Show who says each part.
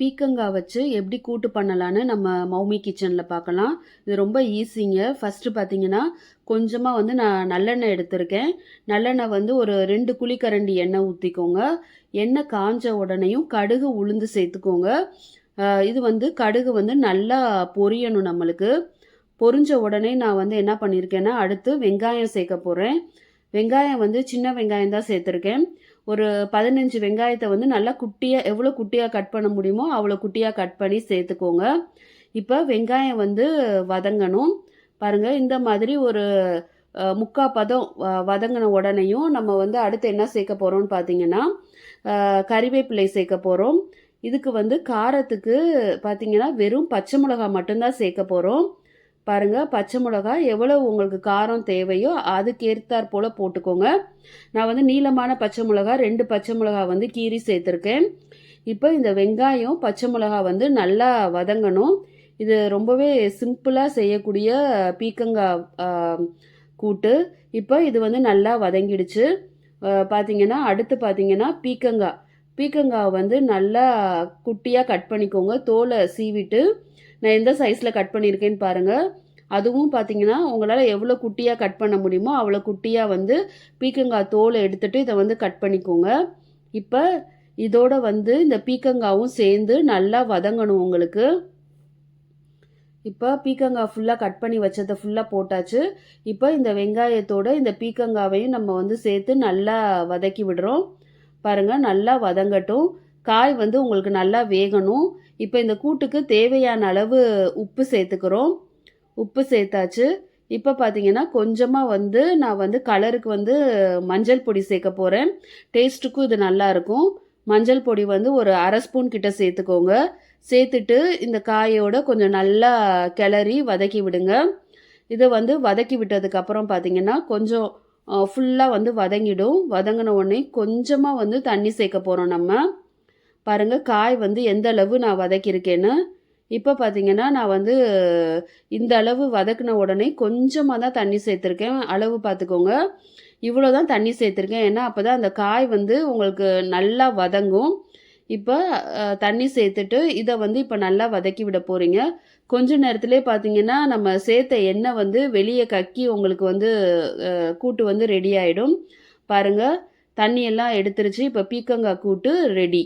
Speaker 1: பீக்கங்காய் வச்சு எப்படி கூட்டு பண்ணலான்னு நம்ம மௌமி கிச்சனில் பார்க்கலாம். இது ரொம்ப ஈஸிங்க. ஃபஸ்ட்டு பார்த்தீங்கன்னா கொஞ்சமாக வந்து நான் நல்லெண்ணெய் எடுத்திருக்கேன். நல்லெண்ணெய் வந்து ஒரு ரெண்டு குழிக்கரண்டி எண்ணெய் ஊற்றிக்கோங்க எண்ணெய் காஞ்ச உடனேயும் கடுகு உளுந்து சேர்த்துக்கோங்க. இது வந்து கடுகு வந்து நல்லா பொரியணும் நம்மளுக்கு. பொரிஞ்ச உடனே நான் வந்து என்ன பண்ணியிருக்கேன்னா அடுத்து வெங்காயம் சேர்க்க போகிறேன் வெங்காயம் வந்து சின்ன வெங்காயம் தான் சேர்த்துருக்கேன். ஒரு பதினஞ்சு வெங்காயத்தை வந்து நல்லா குட்டியாக எவ்வளோ குட்டியாக கட் பண்ண முடியுமோ அவ்வளோ குட்டியாக கட் பண்ணி சேர்த்துக்கோங்க. இப்போ வெங்காயம் வந்து வதங்கணும். பாருங்கள் இந்த மாதிரி ஒரு முக்கா பதம் வ- வதங்கின உடனேயும் நம்ம வந்து அடுத்து என்ன சேர்க்க போகிறோம்னு பார்த்தீங்கன்னா கறிவேப்பிலை சேர்க்க போகிறோம் இதுக்கு வந்து காரத்துக்கு பார்த்தீங்கன்னா வெறும் பச்சை மிளகாய் மட்டும்தான் சேர்க்க போகிறோம் பாருங்கள் பச்சை மிளகாய் எவ்வளோ உங்களுக்கு காரம் தேவையோ அதுக்கேற்றாற் போல் போட்டுக்கோங்க. நான் வந்து நீளமான பச்சை மிளகாய் ரெண்டு பச்சை மிளகாய் வந்து கீறி சேர்த்துருக்கேன். இப்போ இந்த வெங்காயம் பச்சை மிளகாய் வந்து நல்லா வதங்கணும். இது ரொம்பவே சிம்பிளாக செய்யக்கூடிய பீக்கங்காய் கூட்டு. இப்போ இது வந்து நல்லா வதங்கிடுச்சு. பார்த்தீங்கன்னா அடுத்து பார்த்தீங்கன்னா பீக்கங்காய் பீக்கங்காய் வந்து நல்லா குட்டியாக கட் பண்ணிக்கோங்க. தோலை சீவிட்டு. நான் எந்த சைஸில் கட் பண்ணியிருக்கேன்னு பாருங்கள் அதுவும் பார்த்தீங்கன்னா உங்களால் எவ்வளோ குட்டியாக கட் பண்ண முடியுமோ அவ்வளோ குட்டியாக வந்து பீக்கங்காய் தோலை எடுத்துகிட்டு இதை வந்து கட் பண்ணிக்கோங்க. இப்போ இதோட வந்து இந்த பீக்கங்காவும் சேர்ந்து நல்லா வதங்கணும் உங்களுக்கு. இப்போ பீக்கங்காய் ஃபுல்லாக கட் பண்ணி வச்சதை ஃபுல்லாக போட்டாச்சு. இப்போ இந்த வெங்காயத்தோட இந்த பீக்கங்காவையும் நம்ம வந்து சேர்த்து நல்லா வதக்கி விடுறோம். பாருங்கள் நல்லா வதங்கட்டும். காய் வந்து உங்களுக்கு நல்லா வேகணும். இப்போ இந்த கூட்டுக்கு தேவையான அளவு உப்பு சேர்த்துக்கிறோம். உப்பு சேர்த்தாச்சு. இப்போ பார்த்தீங்கன்னா கொஞ்சமாக வந்து நான் வந்து கலருக்கு வந்து மஞ்சள் பொடி சேர்க்க போகிறேன் டேஸ்ட்டுக்கும் இது நல்லா இருக்கும். மஞ்சள் பொடி வந்து ஒரு அரை ஸ்பூன் கிட்ட சேர்த்துக்கோங்க. சேர்த்துட்டு இந்த காயோட கொஞ்சம் நல்லா கிளறி வதக்கி விடுங்க. இதை வந்து வதக்கி விட்டதுக்கப்புறம் பார்த்தீங்கன்னா கொஞ்சம் ஃபுல்லாக வந்து வதங்கிடும். வதங்கின உடனே கொஞ்சமாக வந்து தண்ணி சேர்க்க போகிறோம் நம்ம. பாருங்கள் காய் வந்து எந்த அளவு நான் வதக்கியிருக்கேன்னு. இப்போ பார்த்தீங்கன்னா நான் வந்து இந்த அளவு வதக்கின உடனே கொஞ்சமாக தான் தண்ணி சேர்த்துருக்கேன். அளவு பார்த்துக்கோங்க இவ்வளோ தான் தண்ணி சேர்த்துருக்கேன். ஏன்னா அப்போ தான் அந்த காய் வந்து உங்களுக்கு நல்லா வதங்கும். இப்போ தண்ணி சேர்த்துட்டு இதை வந்து இப்போ நல்லா வதக்கி விட போகிறீங்க கொஞ்ச நேரத்திலே பார்த்தீங்கன்னா நம்ம சேர்த்த எண்ணெய் வந்து வெளியே கக்கி உங்களுக்கு வந்து கூட்டு வந்து ரெடி ஆகிடும் பாருங்கள் தண்ணியெல்லாம் எடுத்துருச்சு. இப்போ பீக்கங்காய் கூட்டு ரெடி.